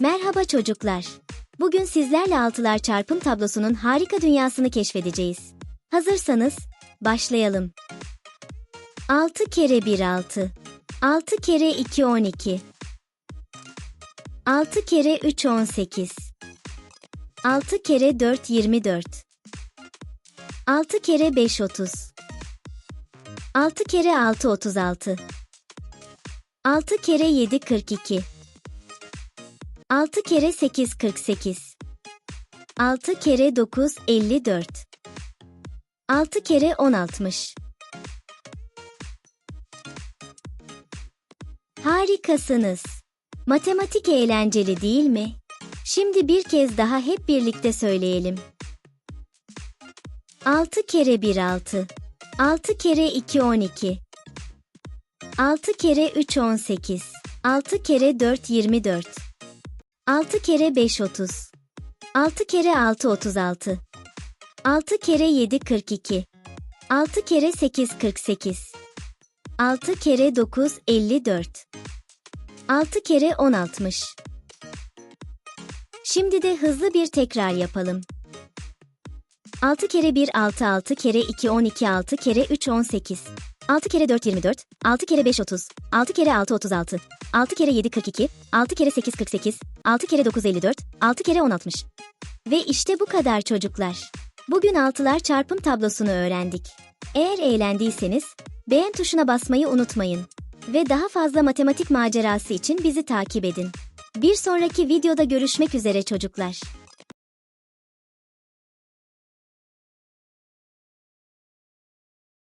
Merhaba çocuklar. Bugün sizlerle altılar çarpım tablosunun harika dünyasını keşfedeceğiz. Hazırsanız başlayalım. 6 kere 1 6. 6 kere 2 12. 6 kere 3 18. 6 kere 4 24. 6 kere 5 30. 6 kere 6 36. 6 kere 7 42. 6 kere 8 48. 6 kere 9 54. 6 kere 10 60. Harikasınız. Matematik eğlenceli değil mi? Şimdi bir kez daha hep birlikte söyleyelim. 6 kere 1 6. 6 kere 2 12. 6 kere 3 18. 6 kere 4 24. 6 kere 5 30. 6 kere 6 36. 6 kere 7 42. 6 kere 8 48. 6 kere 9 54. 6 kere 10 60. Şimdi de hızlı bir tekrar yapalım. 6 kere 1 6 6 kere 2 12 6 kere 3 18. 6 kere 4 24. 6 kere 5 30. 6 kere 6 36. 6 kere 7 42. 6 kere 8 48. 6 kere 9 54. 6 kere 10 60. Ve işte bu kadar çocuklar. Bugün altılar çarpım tablosunu öğrendik. Eğer eğlendiyseniz beğen tuşuna basmayı unutmayın. Ve daha fazla matematik macerası için bizi takip edin. Bir sonraki videoda görüşmek üzere çocuklar.